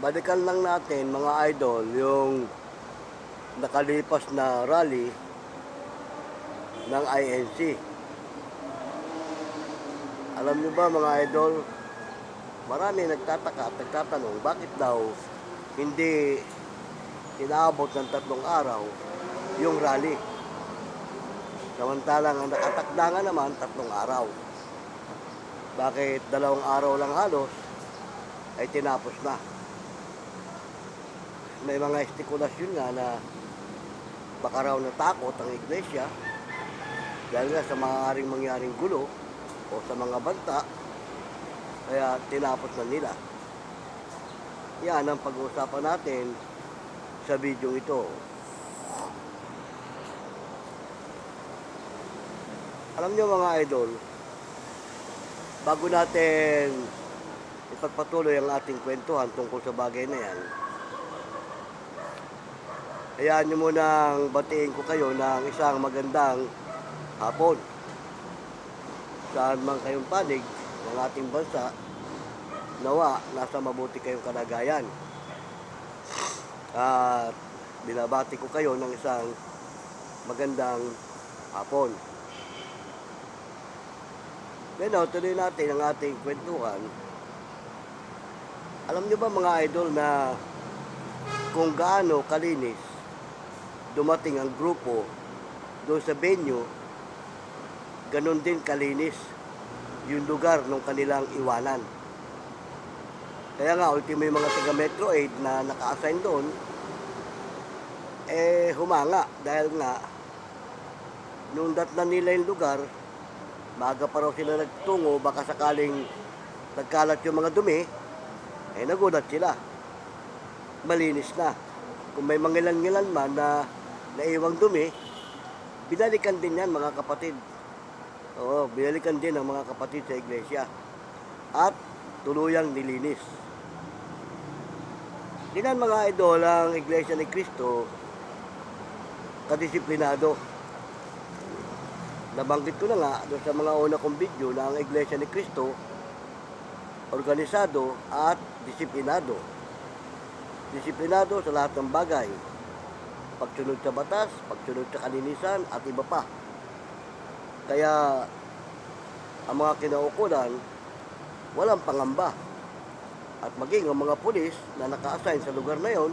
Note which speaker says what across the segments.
Speaker 1: balikan lang natin mga idol yung nakalipas na rally ng INC. Alam niyo ba mga idol, marami nagtataka at nagtatanong bakit daw hindi inaabot ng tatlong araw yung rally. Samantalang ang nakatakda nga naman tatlong araw. Bakit dalawang araw lang halos ay tinapos na. May mga estikulasyon nga na baka raw natakot ang iglesia dahil nga sa maaaring mangyaring gulo o sa mga banta kaya tinapos na nila. Yan ang pag-uusapan natin sa video ito. Alam niyo mga idol, bago natin ipagpatuloy ang ating kwentuhan tungkol sa bagay na yan, hayaan niyo munang batiin ko kayo ng isang magandang hapon. Saan man kayong panig ng ating bansa, nawa, nasa mabuti kayong kalagayan. At binabati ko kayo ng isang magandang hapon. Ngayon, tuloy natin ang ating kwentuhan. Alam niyo ba mga idol na kung gaano kalinis dumating ang grupo doon sa venue, ganun din kalinis yung lugar ng kanilang iwanan. Kaya nga, ultimo yung mga taga Metro 8 na naka-assign doon, eh humanga dahil nga nung datnan nila yung lugar, maaga pa raw sila nagtungo, baka sakaling nagkalat yung mga dumi, eh nagulat sila. Malinis na. Kung may mangilan-ngilan man na naiwang dumi, binalikan din yan mga kapatid. Oo, binalikan din ng mga kapatid sa iglesia. At tuluyang nilinis. Dinan mga idol ang iglesia ni Kristo kadisiplinado. Nabanggit ko na nga doon sa mga una kong video na ang iglesia ni Kristo organisado at disiplinado. Disiplinado sa lahat ng bagay. Pagsunod sa batas, pagsunod sa kalinisan at iba pa. Kaya ang mga kinaukulan walang pangamba. At maging ang mga pulis na naka-assign sa lugar na yon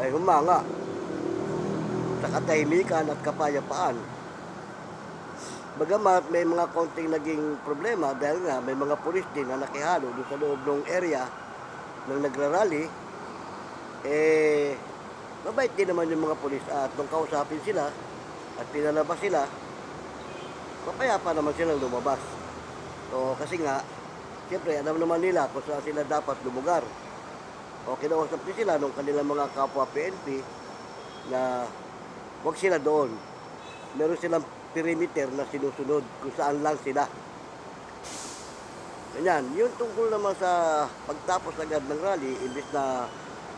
Speaker 1: ay humanga sa katahimikan at kapayapaan. Bagamat may mga konting naging problema dahil nga may mga pulis din na nakihalo doon sa loob ng area ng nagrarally, eh, mabait din naman yung mga pulis at nung kausapin sila at pinalabas sila, mapayapa naman silang lumabas. So, kasi nga, siyempre, alam naman nila kung saan sila dapat lumugar. O, kinausap din sila nung kanilang mga kapwa PNP na wag sila doon. Meron silang perimeter na sinusunod kung saan lang sila. Ganyan. Yun tungkol naman sa pagtapos agad ng rally, imbis na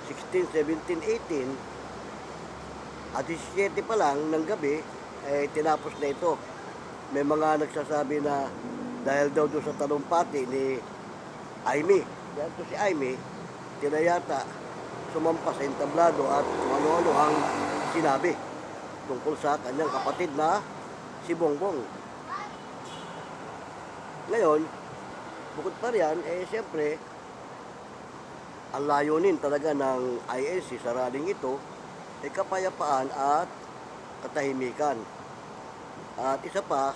Speaker 1: 16, 17, 18, at 17 pa lang ng gabi, eh, tinapos na ito. May mga nagsasabi na dahil daw doon sa talumpati ni Aimee, dahil to si Aimee, tinayata sumampas sa entablado at ano-ano ang sinabi tungkol sa kanyang kapatid na si Bongbong. Ngayon, bukod pa riyan, eh siyempre, ang layunin talaga ng INC sa rallying ito ay kapayapaan at katahimikan. At isa pa,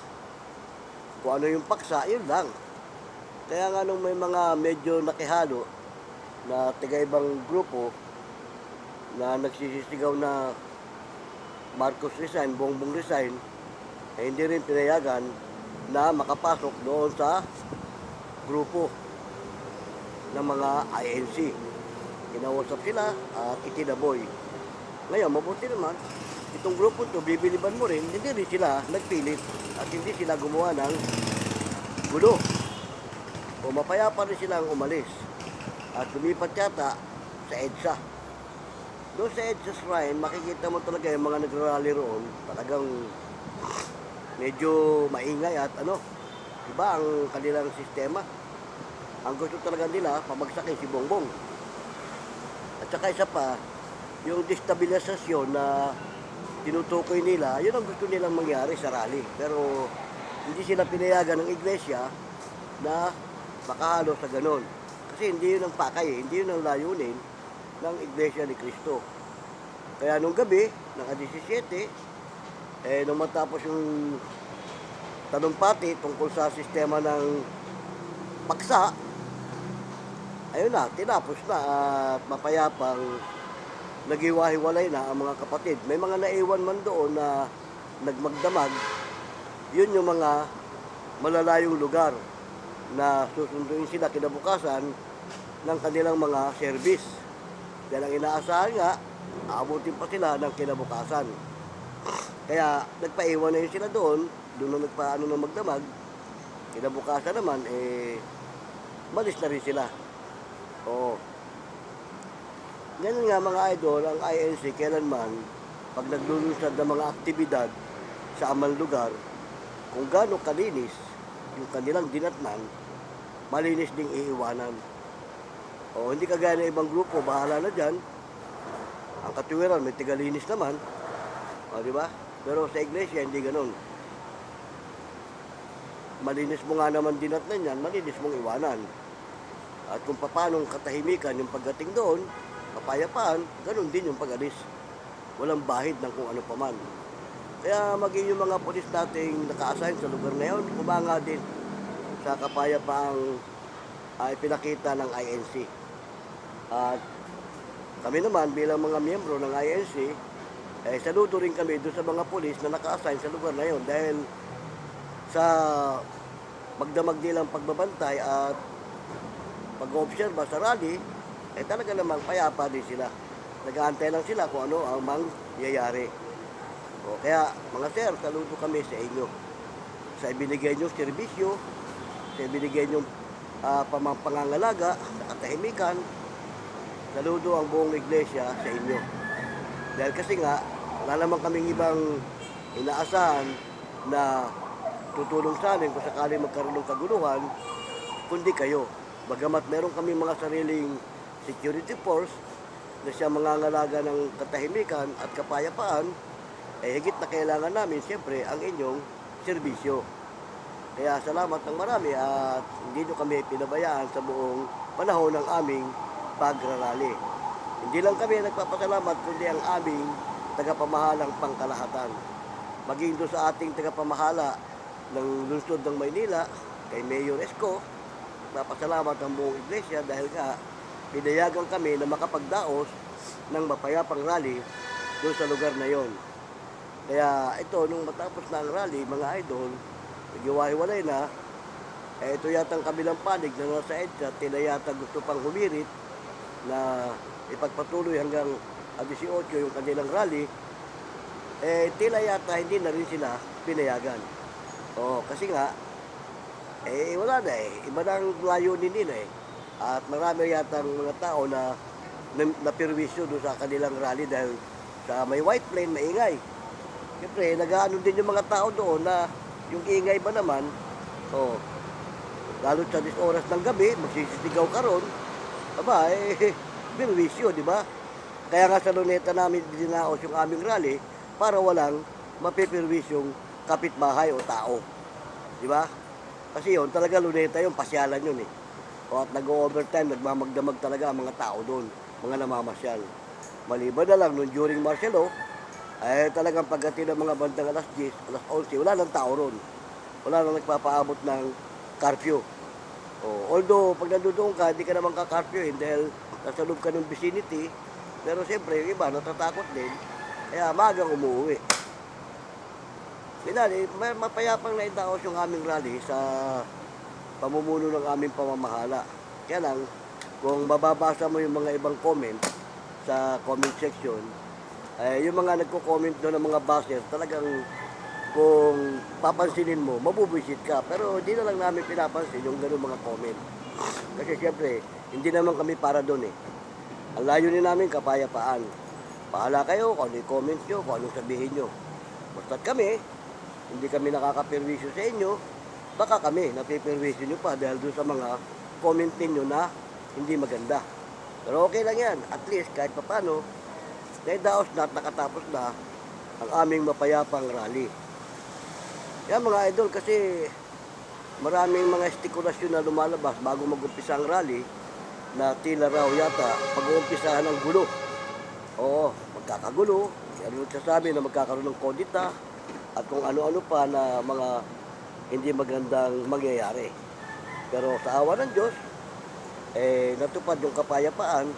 Speaker 1: kung ano yung paksa, yun lang. Kaya nga nung may mga medyo nakihalo na tiga-ibang grupo na nagsisisigaw na Marcos resign, Bongbong resign, eh, hindi rin pinayagan na makapasok doon sa grupo ng mga INC. Kinausap sila at itinaboy. Ngayon, mabuti naman, itong grupo to, bibiliban mo rin, hindi rin sila nagpilit at hindi sila gumawa ng gulo. O mapayapa rin silang umalis at lumipat yata sa EDSA. Doon sa EDSA Shrine, makikita mo talaga yung mga nagrarally roon, talagang medyo maingay at ano, iba ang kanilang sistema. Ang gusto talaga nila, pabagsakin si Bongbong. At saka isa pa, yung destabilisasyon na tinutukoy nila, yun ang gusto nilang mangyari sa rally. Pero hindi sila pinayagan ng iglesia na makahalo sa ganon. Kasi hindi yun ang pakay, eh. hindi yun ang layunin ng iglesia ni Kristo. Kaya nung gabi, naka 17, eh, nung matapos yung tanumpati tungkol sa sistema ng paksa, ayun na, tinapos na at mapayapang naghiwa-hiwalay na ang mga kapatid. May mga naiwan man doon na nagmagdamag, yun yung mga malalayong lugar na susunduin sila kinabukasan ng kanilang mga service. Dahil ang inaasahan nga, aabutin pa sila ng kinabukasan. Kaya nagpaiwan na yun sila doon, doon na nagpaano ng magdamag, kinabukasan naman, eh, malis na rin sila. Oo. Ganun nga mga idol, ang INC kailanman, pag naglulunsad ng mga aktibidad sa amang lugar, kung gaano kalinis yung kanilang dinatnan, malinis ding iiwanan. O hindi kagaya ng ibang grupo, bahala na dyan. Ang katuwiran, may tigalinis naman. O, di ba? Pero sa iglesia, hindi ganun. Malinis mo nga naman dinatnan yan, malinis mong iwanan. At kung paano katahimikan yung pagdating doon, kapayapaan, ganun din yung pag-alis. Walang bahid ng kung ano paman. Kaya maging yung mga polis nating naka-assign sa lugar na yun, kumanga din sa kapayapaang ay pinakita ng INC. At kami naman bilang mga miyembro ng INC, eh, saludo rin kami doon sa mga polis na naka-assign sa lugar na yun dahil sa magdamag nilang pagbabantay at pag-obserba sa rally, eh talaga namang payapa din sila. Nag-aantay lang sila kung ano ang mangyayari. O, kaya mga sir, saludo kami sa inyo. Sa ibinigay nyo serbisyo, sa ibinigay nyo uh, pamangangalaga, sa katahimikan, saludo ang buong iglesia sa inyo. Dahil kasi nga, wala naman kaming ibang inaasahan na tutulong sa amin kung sakaling magkaroon ng kaguluhan, kundi kayo. Bagamat meron kami mga sariling security force na siya mangangalaga ng katahimikan at kapayapaan, eh higit na kailangan namin siyempre ang inyong serbisyo. Kaya salamat ng marami at hindi nyo kami pinabayaan sa buong panahon ng aming pagrarally. Hindi lang kami nagpapasalamat kundi ang aming tagapamahalang pangkalahatan. Maging doon sa ating tagapamahala ng lungsod ng Maynila, kay Mayor Esco, napasalamat ang buong iglesia dahil nga pinayagan kami na makapagdaos ng mapayapang rally doon sa lugar na yon. Kaya ito, nung matapos na ang rally, mga idol, nagiwahiwalay na, eh, ito yata ang kabilang panig na nasa EDSA, tila yata gusto pang humirit na ipagpatuloy hanggang ah, 18 yung kanilang rally, eh, tila yata hindi na rin sila pinayagan. O, kasi nga, eh, wala na eh. Iba na ang layunin nila eh. At marami yata ang mga tao na na, napirwisyo doon sa kanilang rally dahil sa may white plane, maingay. Siyempre, nag-ano din yung mga tao doon na yung ingay ba naman, oh, lalo sa 10 oras ng gabi, magsisisigaw ka ron, aba, eh, birwisyo, di ba? Kaya nga sa luneta namin dinaos yung aming rally para walang mapipirwisyong kapitbahay o tao. Di ba? Kasi yun, talaga luneta yun, pasyalan yun eh. O at nag-overtime, nagmamagdamag talaga ang mga tao doon, mga namamasyal. Maliban na lang, nung during martial law, ay talagang pagdating ng mga bandang alas 10, alas 11, wala nang tao ron. Wala nang nagpapaabot ng curfew. O, although, pag nandoon ka, hindi ka naman ka-curfew dahil nasa loob ka ng vicinity, pero siyempre, yung iba, natatakot din, kaya magang umuwi. Binali, may mapayapang na itaos yung aming rally sa pamumuno ng aming pamamahala. Kaya lang, kung mababasa mo yung mga ibang comment sa comment section, eh, yung mga nagko-comment doon ng mga baser, talagang kung papansinin mo, mabubuisit ka. Pero hindi na lang namin pinapansin yung ganun mga comment. Kasi siyempre, hindi naman kami para doon eh. Ang layunin namin, kapayapaan. Pahala kayo kung ano yung comments nyo, kung anong sabihin nyo. Basta't kami, hindi kami nakakapirwisyo sa inyo, baka kami napipirwisyo nyo pa dahil doon sa mga comment ninyo na hindi maganda. Pero okay lang yan. At least kahit papano, naidaos na at nakatapos na ang aming mapayapang rally. Yan mga idol kasi maraming mga estikulasyon na lumalabas bago mag-umpisa ang rally na tila raw yata pag-uumpisahan ng gulo. Oo, magkakagulo. Ano sasabi na magkakaroon ng kodita at kung ano-ano pa na mga hindi magandang mangyayari. Pero sa awa ng Diyos, eh, natupad yung kapayapaan,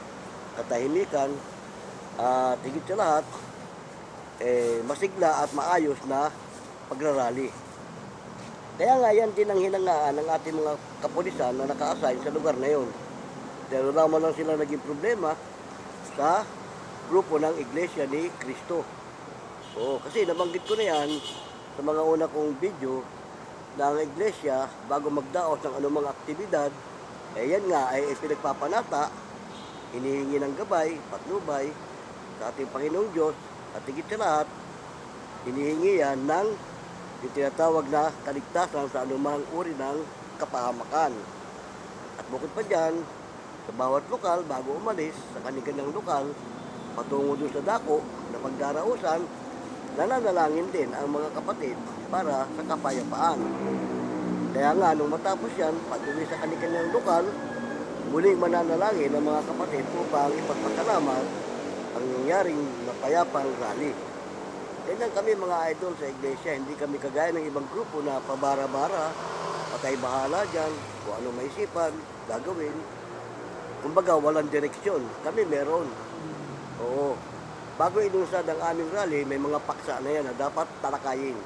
Speaker 1: katahimikan, at higit sa lahat, eh, masigla at maayos na pagrarally. Kaya nga yan din ang hinangaan ng ating mga kapulisan na naka-assign sa lugar na yon. Pero naman lang sila naging problema sa grupo ng Iglesia ni Cristo. Oo, kasi nabanggit ko na yan sa mga una kong video ang Iglesia bago magdaos ng anumang aktibidad, eh yan nga ay pinagpapanata, hinihingi ng gabay, patnubay sa ating Panginoong Diyos at higit sa lahat, hinihingi yan ng yung tinatawag na kaligtasan sa anumang uri ng kapahamakan. At bukod pa dyan, sa bawat lokal, bago umalis, sa kanilang lokal, patungo doon sa dako na pagdarausan, nananalangin din ang mga kapatid para sa kapayapaan. Kaya nga, nung matapos yan, patuloy sa kanilang lokal, muling mananalangin ang mga kapatid upang ipagpasalamat ang nangyaring mapayapang rally. Ganyan kami mga idol sa iglesia, hindi kami kagaya ng ibang grupo na pabara-bara, patay bahala dyan, kung ano maisipan, gagawin. Kumbaga, walang direksyon. Kami meron. Oo. Bago inunsad ang aming rally, may mga paksa na yan na dapat talakayin.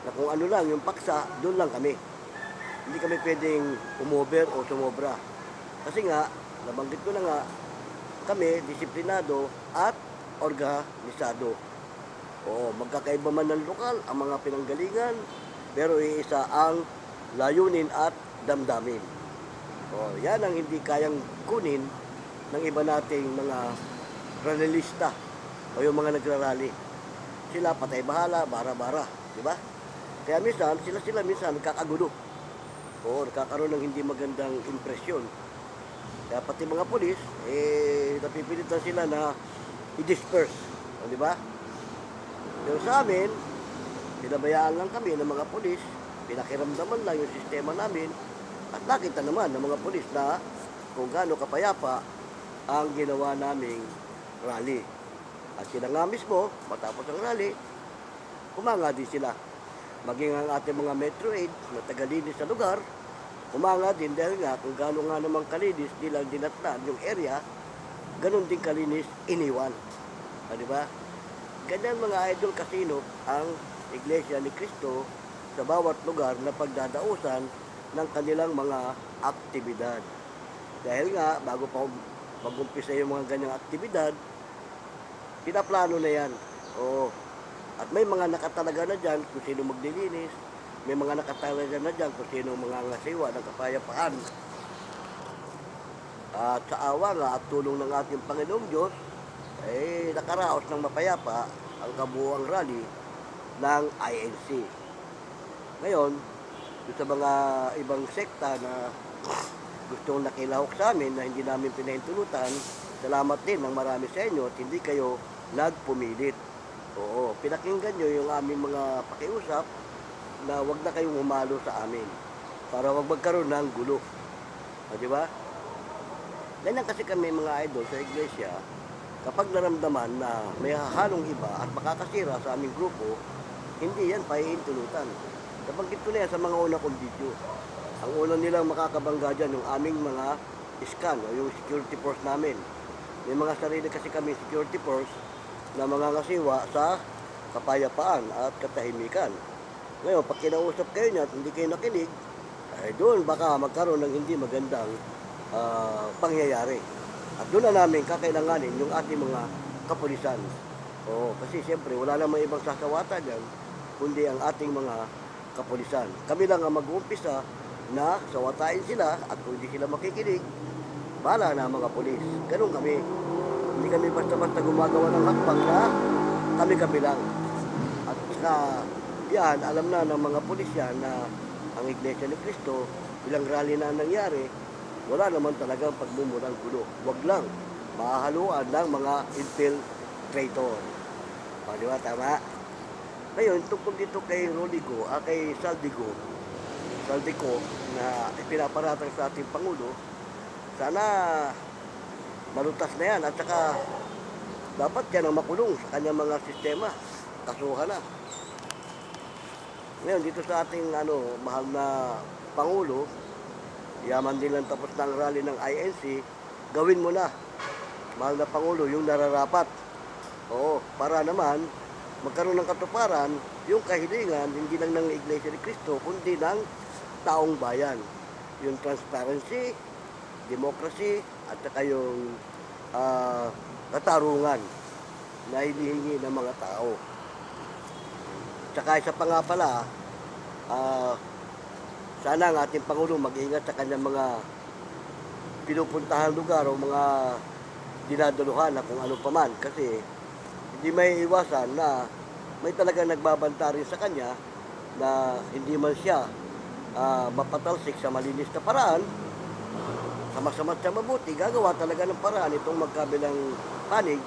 Speaker 1: Na kung ano lang, yung paksa, doon lang kami. Hindi kami pwedeng umover o sumobra. Kasi nga, nabanggit ko na nga, kami disiplinado at organisado. Oo, magkakaiba man ng lokal, ang mga pinanggalingan, pero iisa ang layunin at damdamin. O, yan ang hindi kayang kunin ng iba nating mga rallyista o yung mga nagrarally. Sila patay bahala, bara-bara, di ba? Kaya minsan, sila-sila minsan nagkakagulo. Oo, nagkakaroon ng hindi magandang impresyon. Kaya pati mga polis, eh, napipilitan sila na i-disperse. O, di ba? Pero sa amin, pinabayaan lang kami ng mga polis, pinakiramdaman lang yung sistema namin, at nakita naman ng mga polis na kung gaano kapayapa ang ginawa naming rally. At sila nga mismo, matapos ang rally, kumanga din sila. Maging ang ating mga Metro Aid na tagalinis sa lugar, kumanga din dahil nga kung gaano nga namang kalinis nilang dinatnan yung area, ganun din kalinis iniwan. Ah, di ba? Ganyan mga idol kasino ang Iglesia ni Cristo sa bawat lugar na pagdadausan ng kanilang mga aktibidad. Dahil nga, bago pa mag-umpisa yung mga ganyang aktibidad, pinaplano na yan. Oo. At may mga nakatalaga na dyan kung sino maglilinis, may mga nakatalaga na dyan kung sino mga ngasiwa ng kapayapaan. At sa awa nga at tulong ng ating Panginoong Diyos, eh nakaraos ng mapayapa ang kabuuang rally ng INC. Ngayon, sa mga ibang sekta na gustong nakilahok sa amin na hindi namin pinahintulutan, salamat din ng marami sa inyo at hindi kayo nagpumilit. Oo, pinakinggan nyo yung aming mga pakiusap na wag na kayong umalo sa amin para wag magkaroon ng gulo. O, di ba? Ganyan kasi kami mga idol sa iglesia, kapag naramdaman na may hahalong iba at makakasira sa aming grupo, hindi yan pahihintulutan. Nabanggit ko na yan sa mga una kong video. Ang una nilang makakabangga dyan, yung aming mga scan o yung security force namin. May mga sarili kasi kami security force na mga ngasiwa sa kapayapaan at katahimikan. Ngayon, pag kinausap kayo niya at hindi kayo nakinig, ay doon baka magkaroon ng hindi magandang ah, pangyayari. At doon na namin kakailanganin yung ating mga kapulisan. Oo, kasi siyempre wala namang ibang sasawata dyan, kundi ang ating mga kapulisan. Kami lang ang mag-uumpisa na sawatain sila at kung hindi sila makikinig, bala na mga pulis. Ganun kami. Hindi kami basta-basta gumagawa ng hakbang na kami-kami lang. At saka, yan, alam na ng mga pulis yan na ang Iglesia ni Cristo, ilang rally na ang nangyari, wala naman talagang pagmumurang gulo. Wag lang mahahaluan ng mga infiltrator. O, di ba? Tama? Ngayon, tungkol dito kay Roligo, ah, kay Saldigo, Saldico, na ipinaparatang sa ating Pangulo, sana malutas na yan. At saka, dapat yan ang makulong sa kanyang mga sistema. Kasuhan na. Ngayon, dito sa ating ano, mahal na Pangulo, yaman din lang tapos ng rally ng INC, gawin mo na. Mahal na Pangulo, yung nararapat. Oo, para naman magkaroon ng katuparan yung kahilingan hindi lang ng Iglesia ni Cristo kundi ng taong bayan. Yung transparency, democracy, at saka yung ah, katarungan na hinihingi ng mga tao. Tsaka isa pa nga pala, ah, sana ang ating Pangulo mag-ingat sa kanyang mga pinupuntahan lugar o mga dinadaluhan na kung ano paman kasi hindi may iwasan na may talaga nagbabanta rin sa kanya na hindi man siya ah, mapatalsik sa malinis na paraan sa masama sa mabuti, gagawa talaga ng paraan itong magkabilang panig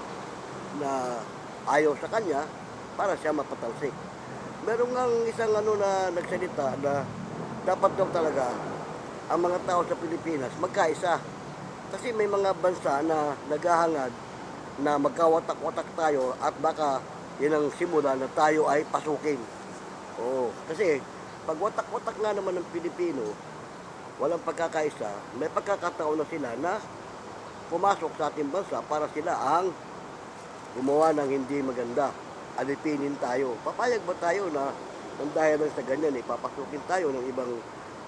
Speaker 1: na ayaw sa kanya para siya mapatalsik. Meron nga isang ano na nagsalita na dapat daw talaga ang mga tao sa Pilipinas magkaisa. Kasi may mga bansa na naghahangad na magkawatak-watak tayo at baka yun ang simula na tayo ay pasukin. Oo, kasi pag watak-watak nga naman ng Pilipino, walang pagkakaisa, may pagkakataon na sila na pumasok sa ating bansa para sila ang gumawa ng hindi maganda. Alipinin tayo. Papayag ba tayo na nang dahil sa ganyan, ipapasukin tayo ng ibang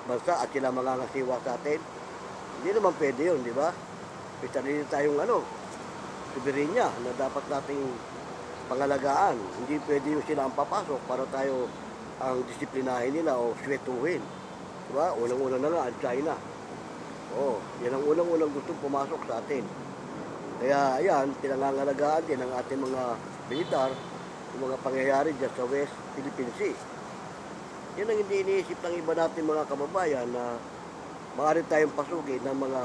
Speaker 1: bansa at sila mangangasiwa sa atin? Hindi naman pwede yun, di ba? May sarili tayong ano, soberenya na dapat nating pangalagaan. Hindi pwede yung sila ang papasok para tayo ang disiplinahin nila o swetuhin. Diba? Unang-una na nga ang China. Oo, yan ang unang-unang gustong pumasok sa atin. Kaya ayan, pinangangalagaan din ng ating mga militar yung mga pangyayari dyan sa West Philippine Sea. Yan ang hindi iniisip ng iba natin mga kababayan na maaari tayong pasukin ng mga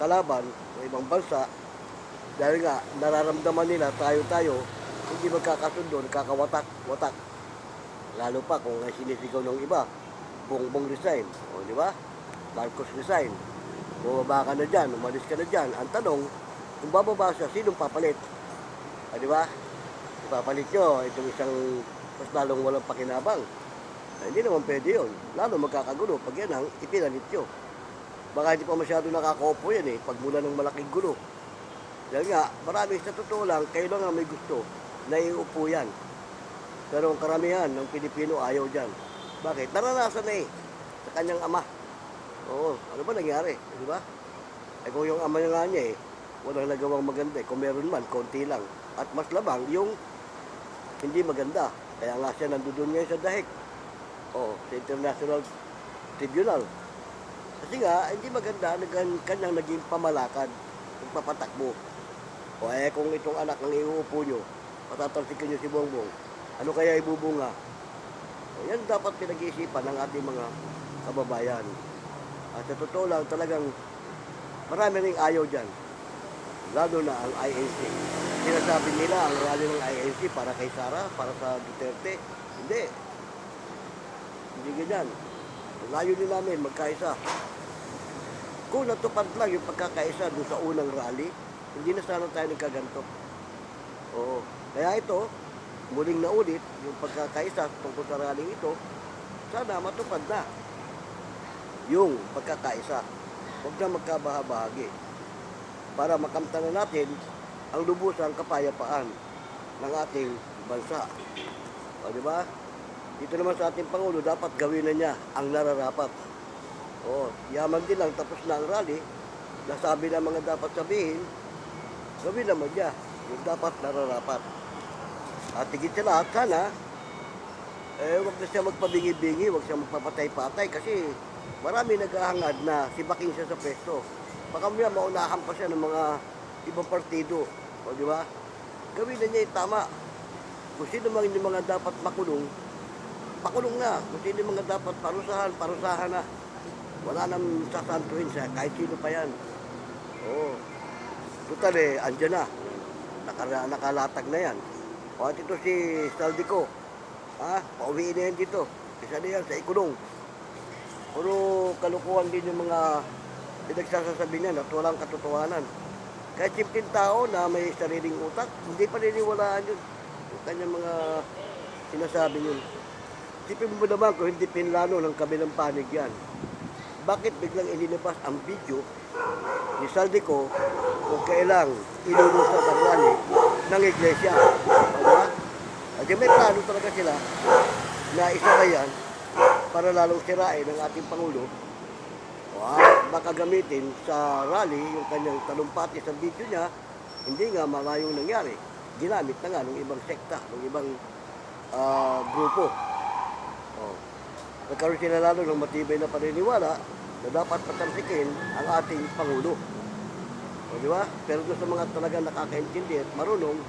Speaker 1: kalaban sa ibang bansa dahil nga nararamdaman nila tayo-tayo hindi magkakasundo, nagkakawatak-watak. Lalo pa kung ang sinisigaw ng iba, bongbong resign. O, di ba? Marcos resign. Bumaba ka na dyan, umalis ka na dyan. Ang tanong, kung bababa siya, sinong papalit? O, di ba? Ipapalit nyo itong isang mas lalong walang pakinabang. Eh, hindi naman pwede yun. Lalo magkakagulo pag yan ang ipinalit nyo. Baka hindi pa masyado nakakaupo yan eh, pag mula ng malaking gulo. Dahil nga, marami sa totoo lang, kayo lang ang may gusto na iupo yan. Pero ang karamihan ng Pilipino ayaw dyan. Bakit? Naranasan na eh. Sa kanyang ama. Oo. Ano ba nangyari? Di ba? Eh kung yung ama niya nga niya eh, walang nagawang maganda eh. Kung meron man, konti lang. At mas labang yung hindi maganda. Kaya nga siya nandoon ngayon sa dahig. Oo, sa International Tribunal. Kasi nga, hindi maganda gan- kanyang naging pamalakad kung papatakbo. O eh, kung itong anak ng iuupo nyo, patatalsikin nyo si Bongbong, ano kaya ibubunga? Yan dapat pinag-iisipan ng ating mga kababayan. At sa totoo lang, talagang marami ring ayaw dyan. Lalo na ang INC. Sinasabi nila ang rally ng INC para kay Sara, para sa Duterte. Hindi. Hindi ganyan. Din namin, magkaisa. Kung natupad lang yung pagkakaisa doon sa unang rally, hindi na sana tayo nagkaganto. Oo. Kaya ito, muling na ulit, yung pagkakaisa tungkol sa rally ito, sana matupad na yung pagkakaisa. Huwag na magkabahabahagi. Para makamta na natin ang lubusang kapayapaan ng ating bansa. O, di ba? Dito naman sa ating Pangulo, dapat gawin na niya ang nararapat. Oo, yaman din lang, tapos na ang rally, nasabi na mga dapat sabihin, gawin naman niya yung dapat nararapat. At higit sa lahat, sana, eh, wag na siya magpabingi-bingi, wag siya magpapatay-patay kasi marami naghahangad na si Baking siya sa pwesto. Baka maya maunahan pa siya ng mga ibang partido. O, di ba? Gawin na niya yung tama. Kung sino mga hindi mga dapat makulong, pakulong na. Kung sino mga dapat parusahan, parusahan na. Wala nang sasantuin siya, kahit sino pa yan. Oo. Total eh, andyan na. Naka, nakalatag na yan. O at ito si Saldico. Ha? Pauwiin na yan dito. Isa na yan sa ikulong. Puro kalukuhan din yung mga pinagsasasabi niya at walang katotohanan. Kahit simpleng tao na may sariling utak, hindi pa niniwalaan yun. Yung kanyang mga sinasabi yun. Isipin mo naman kung hindi pinlano ng kabilang panig yan. Bakit biglang inilabas ang video ni Saldico kung kailang ilulusot ang rally ng iglesia? O, yung may plano talaga sila na isa yan para lalong sirain ng ating Pangulo o at baka gamitin sa rally yung kanyang talumpati sa video niya hindi nga malayong nangyari ginamit na nga ng ibang sekta ng ibang ah, grupo oh. nagkaroon sila lalo ng matibay na paniniwala na dapat patamsikin ang ating Pangulo o di ba? pero doon sa mga talagang nakakaintindi at marunong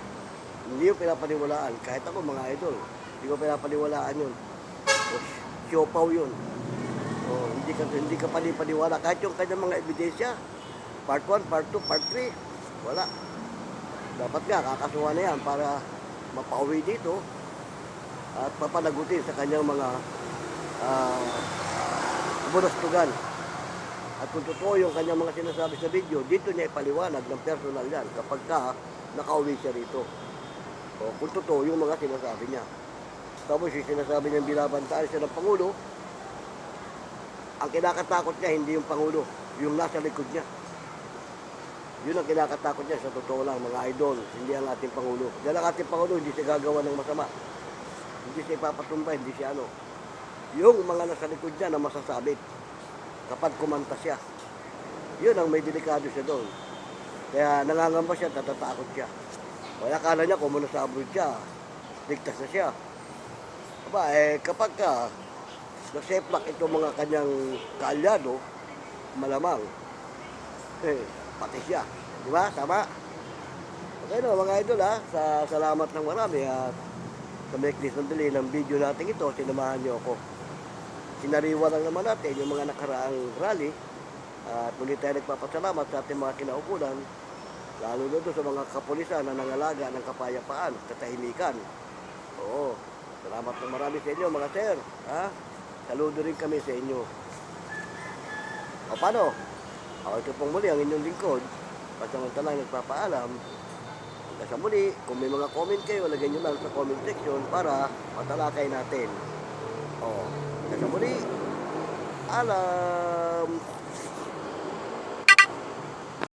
Speaker 1: hindi yung pinapaniwalaan kahit ako mga idol hindi ko pinapaniwalaan yun o, siopaw yun Oh, hindi ka hindi ka panipaniwala kahit yung kanyang mga ebidensya. Part 1, part 2, part 3, wala. Dapat nga kakasuhan na yan para mapauwi dito at papanagutin sa kanyang mga uh, bulastugan. At kung totoo yung kanyang mga sinasabi sa video, dito niya ipaliwanag ng personal yan kapag ka nakauwi siya rito. O, kung totoo yung mga sinasabi niya. Tapos yung sinasabi niya binabantaan siya ng Pangulo, ang kinakatakot niya hindi yung Pangulo, yung nasa likod niya. Yun ang kinakatakot niya sa totoo lang, mga idol, hindi ang ating Pangulo. Dahil ang ating Pangulo, hindi siya gagawa ng masama. Hindi siya ipapatumba, hindi siya ano. Yung mga nasa likod niya na masasabit kapag kumanta siya. Yun ang may delikado siya doon. Kaya nangangamba siya, tatatakot siya. Kaya akala niya kung sa abroad siya, ligtas na siya. Aba, eh, kapag ka naseplak itong mga kanyang kaalyado, malamang, eh, pati siya. Di ba? Tama? Okay no, mga idol ha, sa salamat ng marami at sa Meklis ng Dili ng video natin ito, sinamahan niyo ako. Sinariwa lang naman natin yung mga nakaraang rally at muli tayo nagpapasalamat sa ating mga kinaukulan lalo na doon sa mga kapulisan na nangalaga ng kapayapaan, katahimikan. Oo, salamat ng marami sa inyo mga sir. Ha? Saludo rin kami sa inyo. O paano? Ako ito pong muli ang inyong lingkod. Pasamantalang nagpapaalam. Hanggang muli, kung may mga comment kayo, lagyan nyo lang sa comment section para matalakay natin. O, hanggang sa muli, alam!